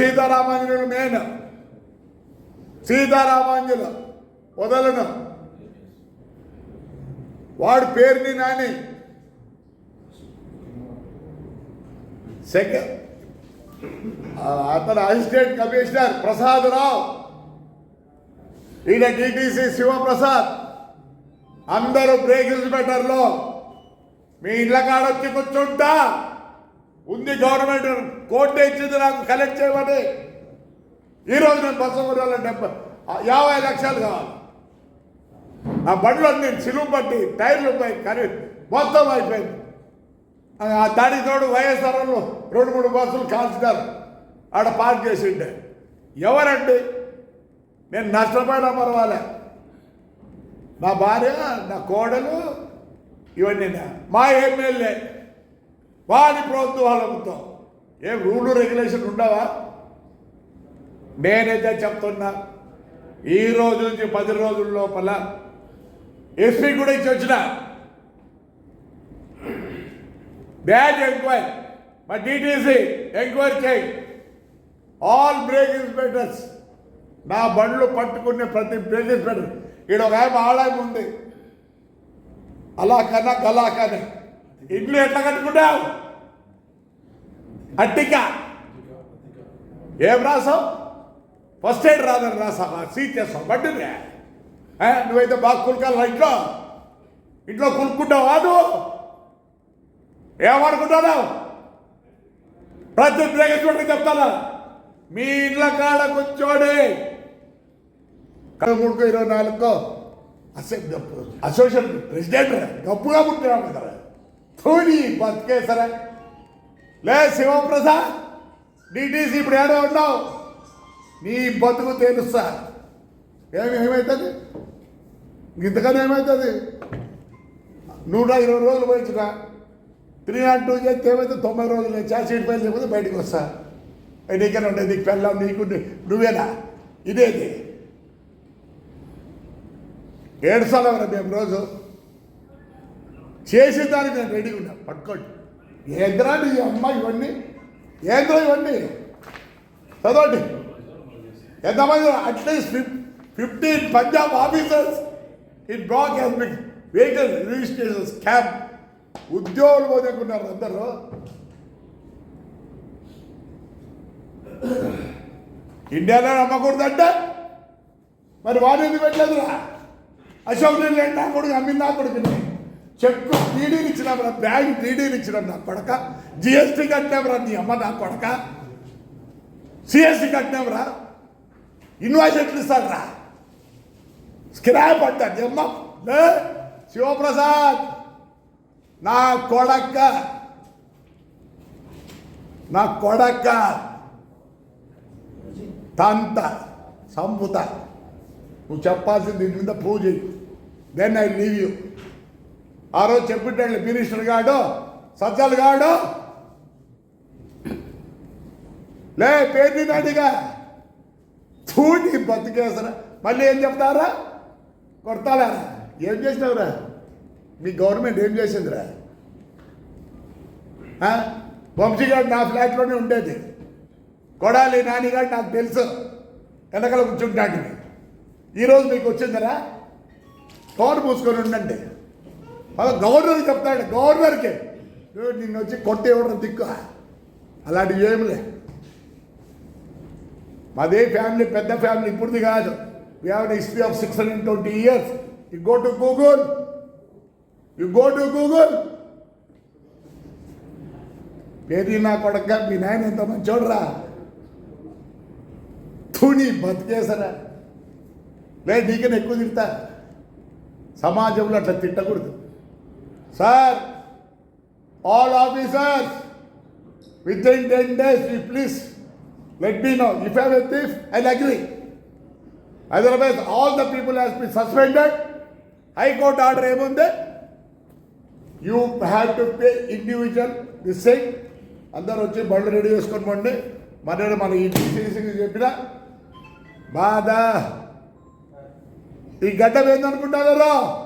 సీతారామాంజనుడు నేను సీతారామాంజుల వదలను వాడు పేరుని నాని. సెకండ్ అతను అసిస్టెంట్ కమిషనర్ ప్రసాద్ రావు ఈయన టీటీసీ శివప్రసాద్. అందరూ బ్రేక్ బెటర్లో మీ ఇళ్ళ కాడ వచ్చి కూర్చుంటా. ఉంది గవర్నమెంట్. కోర్టు ఇచ్చింది నాకు కలెక్ట్ చేయమని ఈరోజు నేను బస్సు కొనాలి డెబ్బై యాభై లక్షలు కావాలి. నా బండ్లు నేను సిలువు పట్టి టైర్లు పోయి కరి మొత్తం అయిపోయింది. ఆ దాడి తోడు వైఎస్ఆర్లో రెండు మూడు బస్సులు కాల్చుతారు ఆడ పార్క్ చేసి ఎవరండి? నేను నష్టపోయినా పర్వాలే. నా భార్య నా కోడలు ఇవన్నీ మా ఎమ్మెల్యే. వారి ప్రభుత్వాలతో ఏం రూలు రెగ్యులేషన్ ఉండవా? నేనైతే చెప్తున్నా ఈ రోజు నుంచి పది రోజుల లోపల ఎస్పీ కూడా ఇచ్చి వచ్చిన. బ్యాచ్ ఎంక్వైరీ మా డిటీసీ ఎంక్వైరీ చేయి. ఆల్ బ్రేక్ ఇన్స్పెక్టర్స్ నా బండ్లు పట్టుకునే ప్రతి బ్రేక్ ఇన్స్పెక్టర్ ఈడ ఒక ఆయన ఆలయం ఉంది. అలా కన్నా గలా కానీ ఇల్లు ఎట్లా కట్టుకుంటావు? అట్టిక. ఏం రాసావు? ఫస్ట్ ఎయిడ్ రాదని రాసావా. సీట్ చేస్తావు బట్టి నువ్వైతే బాగా కులకాల ఇంట్లో? ఇంట్లో కులుక్కుంటావా నువ్వు? ఏమనుకుంటున్నావు ప్రతి చూడండి చెప్తాను. మీ ఇళ్ళ కాడ కూర్చోడి. మూడుకో ఇరవై నాలుగుకో. అసె అసోసియేషన్ ప్రెసిడెంట్ గప్పుగా పుట్టినావు కదా. ధోని బతికేసరా లే శివప్రసాద్ డిటీసీ ఇప్పుడు ఏడో ఉన్నావు. నీ బతుకు తెలుస్తా. ఏమి ఏమవుతుంది ఇంతకన్నా ఏమవుతుంది నూట ఇరవై రోజులు పోయించురా. త్రీ నాట్ టూ చేస్తే ఏమైతే తొంభై రోజులు చార్జ్ షీట్ పైన లేకపోతే బయటకు వస్తా. నీకన్నా ఉండేది? నీకు పెళ్ళాం నీకు నువ్వేనా? ఇదేది. ఏడుసాల మేము రోజు? చేసేదానికి నేను రెడీగా ఉన్నా. పట్టుకోండి. ఏంద్రా నీ అమ్మ ఇవన్నీ? ఏంద్రా ఇవన్నీ? చదవండి. ఎంతమంది at least fifteen Punjab officers in black has vehicle registration cab ఉద్యోగులు పోదేకున్నారు అందరూ. ఇండియాలో నమ్మకూడదంటే. మరి వాడు ఎందుకు పెట్టలేదురా? అశోక్ రెడ్డి నా కొడుకు అమ్మింది నా కొడుకుని. చెక్కు టీడీని ఇచ్చినామరా బ్యాంక్ టీడీని ఇచ్చినాం నా కొడక జిఎస్టీ కట్టినామరా నీ అమ్మ నా కొడక సిఎస్టీ కట్టినామరా ఇన్వాయిస్ ఎట్లు ఇస్తాడరా స్క్రాప్ అంట నీ అమ్మ. లే శివప్రసాద్ నా కొడక్క. నా కొడక్క. తంత సంపుత. నువ్వు చెప్పాల్సింది దీని మీద ప్రూవ్ చేయి. దెన్ ఐ లీవ్ యూ ఆ రోజు చెప్పిట్టాడు మినిస్టర్ గాడు సజ్జల్ గాడు లే పేరు నాడిగా చూడి బతికేసరా మళ్ళీ ఏం చెప్తారా? కొడతారా? ఏం చేసినావురా? మీ గవర్నమెంట్ ఏం చేసిందిరా? వంశీ గారు నా ఫ్లాట్లోనే ఉండేది. కొడాలి నానిగాడు నాకు తెలుసు. వెనకాల కూర్చుంటాడు. ఈరోజు మీకు వచ్చిందిరా? కవర్ మూసుకొని ఉండండి. అలా గవర్నర్ చెప్తాడు గవర్నర్కి. నిన్ను వచ్చి కొట్టి ఇవ్వడం దిక్కు. అలాంటివి ఏమిలే. మాదే ఫ్యామిలీ పెద్ద ఫ్యామిలీ ఇప్పుడుది కాదు. We have history of six hundred twenty years you go to Google you go to Google పేరు నా కొడక మీ నాయన ఎంత మంచోడరా. తుని బతికేసరా లేదు నీకన్నా ఎక్కువ తిడతా. సమాజంలో అట్లా తిట్టకూడదు. Sir all officers within ten days you please let me know if I a I agree otherwise all the people has be suspended high court order ఏముంది you have to pay individual this thing అందరూ వచ్చి బండ్లు ready చేసుకొని పండి. మరి మన ఈ చెప్పిన? బాధ. ఈ గడ్డ ఏందనుకుంటారో?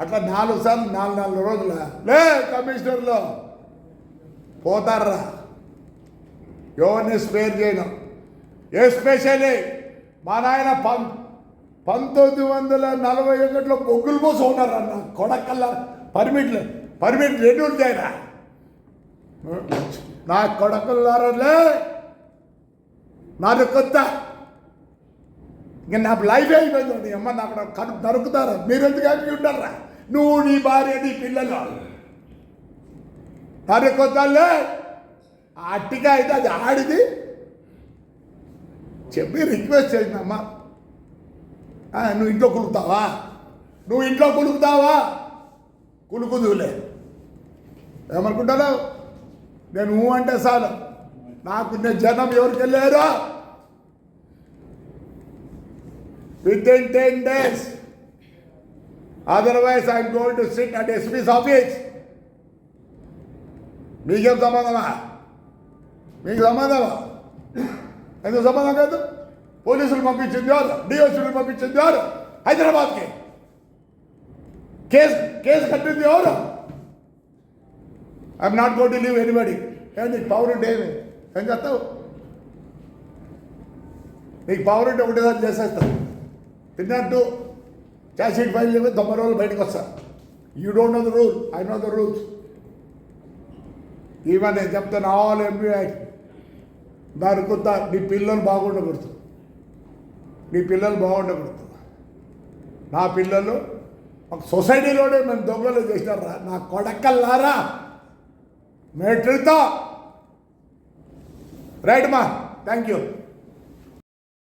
అట్లా నాలుగు సార్లు నాలుగు నాలుగు రోజుల. లే కమిషనర్లో. పోతారా ఎవరిని స్పేర్ చేయను. ఎస్పెషలీ మా నాయన పం పంతొమ్మిది వందల నలభై ఒకటిలో బొగ్గులు పోసి ఉన్నారన్న కొడకల్ల పర్మిట్లు పర్మిట్ రెన్యూల్ చేయరా? నా కొడకల్లారలే నాది కొత్త. ఇంకా నా లైఫ్ అయిపోయింది. అమ్మ నాకు నరుకుతారా? మీరు ఎందుకు హ్యాపీ ఉంటారా నువ్వు నీ భార్య నీ పిల్లలు. నాది కొత్తలే. అట్టిగా అయితే అది ఆడిది. చెప్పి రిక్వెస్ట్ చేసినమ్మా నువ్వు ఇంట్లో కులుకుతావా? నువ్వు ఇంట్లో కులుకుతావా? కులుకుదులే ఏమనుకుంటావు నేను ఊ అంటే చాలు. నాకు నేను జనం ఎవరికి వెళ్ళారో within ten days otherwise I'm going to sit at SP's office మీకేం సంబంధమా? మీకు సంబంధమా? ఎందుకు సంబంధం కాదు? పోలీసులు పంపించింది ఎవరు? డిఎస్పీలు పంపించింది ఎవరు? హైదరాబాద్కి. కేసు కేసు కట్టింది ఎవరు? I'm not got to leave anybody ఏంది పవర్ ఉంటే ఏమి? ఏం చేస్తావు? నీకు పవర్ ఉంటే ఒకటేసారి చేసేస్తావు తిన్నట్టు క్యాసెట్ ఫైల్ లేవు తొంభై రోజులు బయటకు వస్తారు you don't know the rule I know the rules even నేను చెప్తాను ఆల్ ఎంబీఐ దాని కొత్త నీ పిల్లలు బాగుండకూడదు. నీ పిల్లలు బాగుండకూడదు. నా పిల్లలు ఒక సొసైటీలోనే మేము దొంగలు చేసినారా? నా కొడకల్లారా? మెట్రితో రైట్ మా థ్యాంక్ యూ